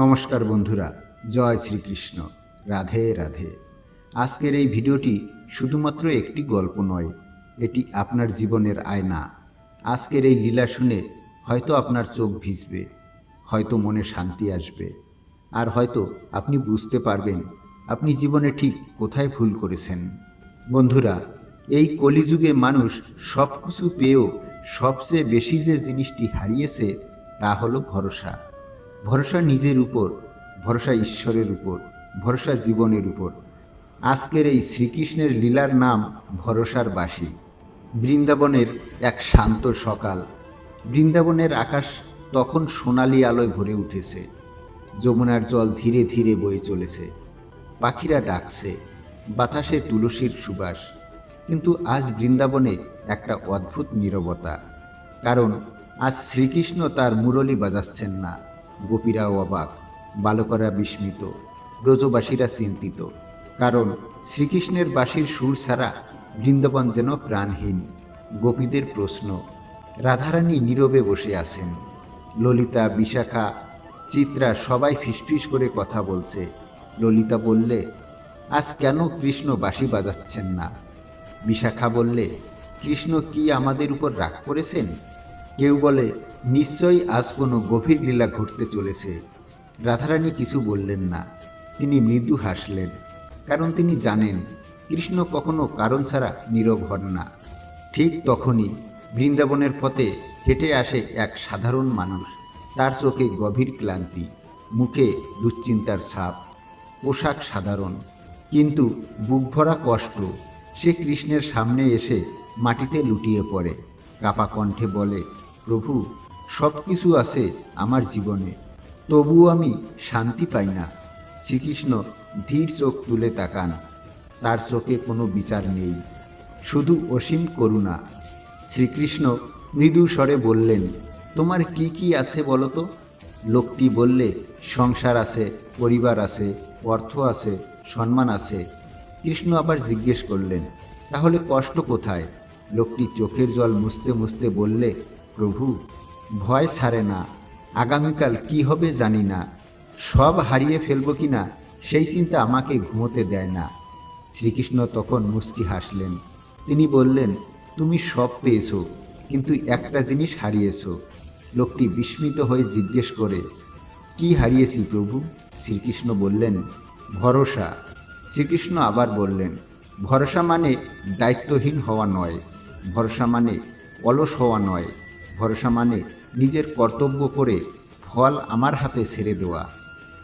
নমস্কার বন্ধুরা, জয় শ্রীকৃষ্ণ। রাধে রাধে। আজকের এই ভিডিওটি শুধুমাত্র একটি গল্প নয়, এটি আপনার জীবনের আয়না। আজকের এই লীলা শুনে হয়তো আপনার চোখ ভিজবে, হয়তো মনে শান্তি আসবে, আর হয়তো আপনি বুঝতে পারবেন আপনি জীবনে ঠিক কোথায় ভুল করেছেন। বন্ধুরা, এই কলিযুগে মানুষ সব কিছু পেয়েও সবচেয়ে বেশি যে জিনিসটি হারিয়েছে তা হলো ভরসা। ভরসা নিজের উপর, ভরসা ঈশ্বরের উপর, ভরসা জীবনের উপর। আজকের এই শ্রীকৃষ্ণের লীলার নাম ভরসার বাসী। বৃন্দাবনের এক শান্ত সকাল। বৃন্দাবনের আকাশ তখন সোনালি আলোয় ভরে উঠেছে। যমুনার জল ধীরে ধীরে বয়ে চলেছে। পাখিরা ডাকছে, বাতাসে তুলসীর সুবাস। কিন্তু আজ বৃন্দাবনে একটা অদ্ভুত নীরবতা। কারণ আজ শ্রীকৃষ্ণ তার মুরলি বাজাচ্ছেন না। গোপীরা অবাক, বালকরা বিস্মিত, ব্রজবাসীরা চিন্তিত, কারণ শ্রীকৃষ্ণের বাঁশির সুর ছাড়া বৃন্দাবন যেন প্রাণহীন। গোপীদের প্রশ্ন, রাধারানী নীরবে বসে আছেন। ললিতা, বিশাখা, চিত্রা সবাই ফিসফিস করে কথা বলছে। ললিতা বললে, আজ কেন কৃষ্ণ বাঁশি বাজাচ্ছেন না? বিশাখা বললে, কৃষ্ণ কি আমাদের উপর রাগ করেছেন? কেউ বলে নিশ্চয়ই আজ কোনো গভীর লীলা ঘটতে চলেছে। রাধারানী কিছু বললেন না। তিনি মৃদু হাসলেন, কারণ তিনি জানেন, কৃষ্ণ কখনো কারণ ছাড়া নীরব হন না। ঠিক তখনই বৃন্দাবনের পথে হেঁটে আসে এক সাধারণ মানুষ। তার চোখে গভীর ক্লান্তি, মুখে দুশ্চিন্তার ছাপ, পোশাক সাধারণ। কিন্তু বুক ভরা কষ্ট, সে কৃষ্ণের সামনে এসে মাটিতে লুটিয়ে পড়ে। কাপা কণ্ঠে বলে, প্রভু সব কিছু আছে আমার জীবনে। তবুও আমি শান্তি পাই না। শ্রীকৃষ্ণ ধীর চোখ তুলে তাকান। তার চোখে কোনো বিচার নেই। শুধু অসীম করুণা। শ্রীকৃষ্ণ মৃদু স্বরে বললেন, তোমার কি কি আছে বলো তো? লোকটি বললে, সংসার আছে, পরিবার আছে, অর্থ আছে, সম্মান আছে। কৃষ্ণ আবার জিজ্ঞেস করলেন, তাহলে কষ্ট কোথায়? লোকটি চোখের জল মুছতে মুছতে বললে, প্রভু ভয় ছাড়ে না। আগামীকাল কি হবে জানি না। সব হারিয়ে ফেলব কি না সেই চিন্তা আমাকে ঘুমোতে দেয় না। শ্রীকৃষ্ণ তখন মুস্কি হাসলেন। তিনি বললেন, তুমি সব পেয়েছ, কিন্তু একটা জিনিস হারিয়েছো। লোকটি বিস্মিত হয়ে জিজ্ঞেস করে, কি হারিয়েছি প্রভু? শ্রীকৃষ্ণ বললেন, ভরসা। শ্রীকৃষ্ণ আবার বললেন, ভরসা মানে দায়িত্বহীন হওয়া নয়, ভরসা মানে অলস হওয়া নয়, ভরসা মানে নিজের কর্তব্য করে ফল আমার হাতে ছেড়ে দেওয়া।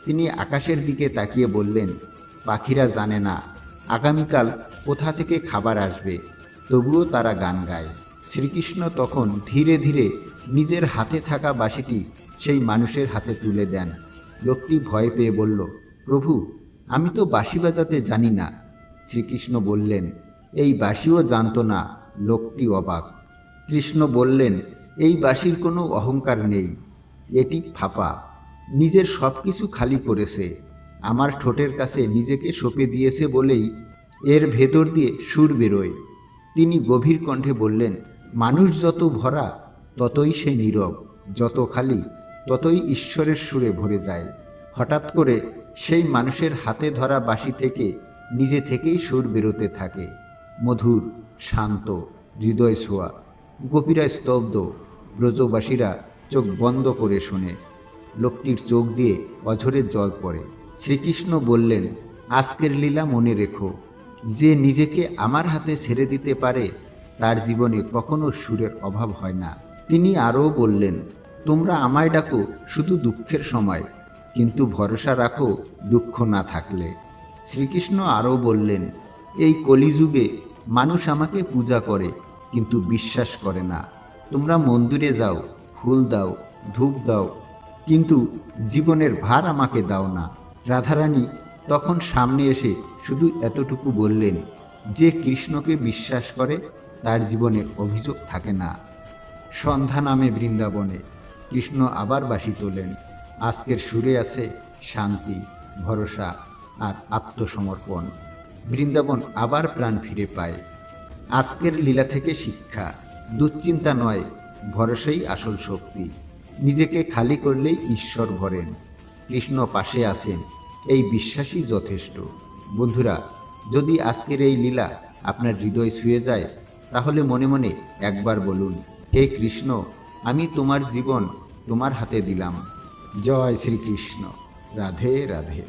তিনি আকাশের দিকে তাকিয়ে বললেন, পাখিরা জানে না, আগামীকাল কোথা থেকে খাবার আসবে। তবুও তারা গান গায়। শ্রীকৃষ্ণ তখন ধীরে ধীরে নিজের হাতে থাকা বাসিটি সেই মানুষের হাতে তুলে দেন। লোকটি ভয় পেয়ে বলল, প্রভু, আমি তো বাঁশি বাজাতে জানি না। শ্রীকৃষ্ণ বললেন, এই বাঁশিও জানতো না। লোকটি অবাক। কৃষ্ণ বললেন এই বাসির কোনো অহংকার নেই। এটি ফাঁপা। নিজের সব কিছু খালি করেছে। আমার ঠোঁটের কাছে নিজেকে সঁপে দিয়েছে বলেই এর ভেতর দিয়ে সুর বেরোয়। তিনি গভীর কণ্ঠে বললেন, মানুষ যত ভরা, ততই সে নীরব। যত খালি, ততই ঈশ্বরের সুরে ভরে যায়। হঠাৎ করে সেই মানুষের হাতে ধরা বাঁশি থেকে নিজে থেকেই সুর বেরোতে থাকে। মধুর, শান্ত, হৃদয় ছোঁয়া। গোপীরা স্তব্ধ। ব্রজবাসীরা চোখ বন্ধ করে শোনে। লোকটির চোখ দিয়ে অঝরে জল পড়ে। শ্রীকৃষ্ণ বললেন, আজকের লীলা মনে রেখো। যে নিজেকে আমার হাতে ছেড়ে দিতে পারে, তার জীবনে কখনো সুরের অভাব হয় না। তিনি আরও বললেন, তোমরা আমায় ডাকো শুধু দুঃখের সময়, কিন্তু ভরসা রাখো দুঃখ না থাকলে। শ্রীকৃষ্ণ আরও বললেন, এই কলিযুগে মানুষ আমাকে পূজা করে, কিন্তু বিশ্বাস করে না। তোমরা মন্দিরে যাও, ফুল দাও, ধূপ দাও, কিন্তু জীবনের ভার আমাকে দাও না। রাধারানী তখন সামনে এসে শুধু এতটুকু বললেন, যে কৃষ্ণকে বিশ্বাস করে, তার জীবনে অভিযোগ থাকে না। সন্ধ্যা নামে বৃন্দাবনে কৃষ্ণ আবার বাসি তোলেন। আজকের সুরে আছে শান্তি, ভরসা আর আত্মসমর্পণ। বৃন্দাবন আবার প্রাণ ফিরে পায়। আজকের লীলা থেকে শিক্ষা। দুশ্চিন্তা নয়, ভরসাই আসল শক্তি। নিজেকে খালি করলেই ঈশ্বর ভরেন। কৃষ্ণ পাশে আছেন, এই বিশ্বাসই যথেষ্ট। বন্ধুরা, যদি আজকের এই লীলা আপনার হৃদয় ছুঁয়ে যায়, তাহলে মনে মনে একবার বলুন, হে কৃষ্ণ, আমি তোমার জীবন তোমার হাতে দিলাম। জয় শ্রীকৃষ্ণ। রাধে রাধে।